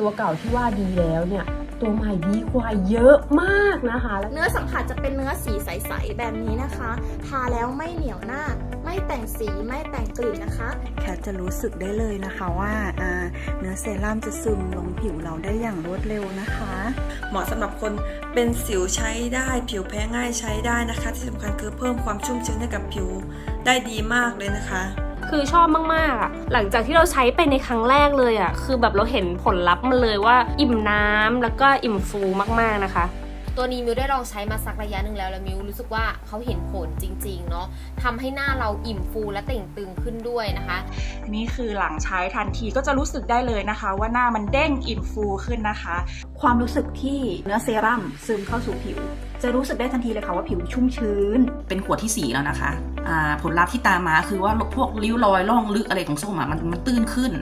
ตัวเก่าที่ว่าดีแล้วเนี่ย ตัวใหม่ดีกว่าเยอะมากนะคะแล้วเนื้อสัมผัสจะเป็นเนื้อสีใสๆแบบนี้นะคะ ทาแล้วไม่เหนียวหน้า ไม่แต่งสีไม่แต่งกลิ่นนะคะ แคทจะรู้สึกได้เลยนะคะว่าอ่าเนื้อเซรั่มจะซึมลงผิวเราได้อย่างรวดเร็วนะคะ เหมาะสำหรับคนเป็นสิวใช้ได้ ผิวแพ้ง่ายใช้ได้นะคะ ที่สำคัญคือเพิ่มความชุ่มชื้นให้กับผิวได้ดีมากเลยนะคะ คือชอบมากๆอะหลังจากที่เราใช้ไปในครั้งแรกเลยอะคือแบบเราเห็นผลลัพธ์มันเลยว่าอิ่มน้ำแล้วก็อิ่มฟูมากๆนะคะตัวนี้มิวได้ลองใช้มาสักระยะหนึ่งแล้วแล้วมิวรู้สึกว่าเขาเห็นผลจริงๆเนาะทำให้หน้าเราอิ่มฟูและเต่งตึงขึ้นด้วยนะคะ นี่คือหลังใช้ทันทีก็จะรู้สึกได้เลยนะคะ ว่าหน้ามันเด้งอิ่มฟูขึ้นนะคะ ความรู้สึกที่เนื้อเซรั่มซึมเข้าสู่ผิว จะรู้สึกได้ทันทีเลยค่ะว่าผิวชุ่มชื้น เป็นขวดที่4แล้วนะคะอ่า ผลลัพธ์ที่ตามมาคือว่าพวกริ้วรอยร่องลึกอะไรของส้มอะมันมันตื้นขึ้น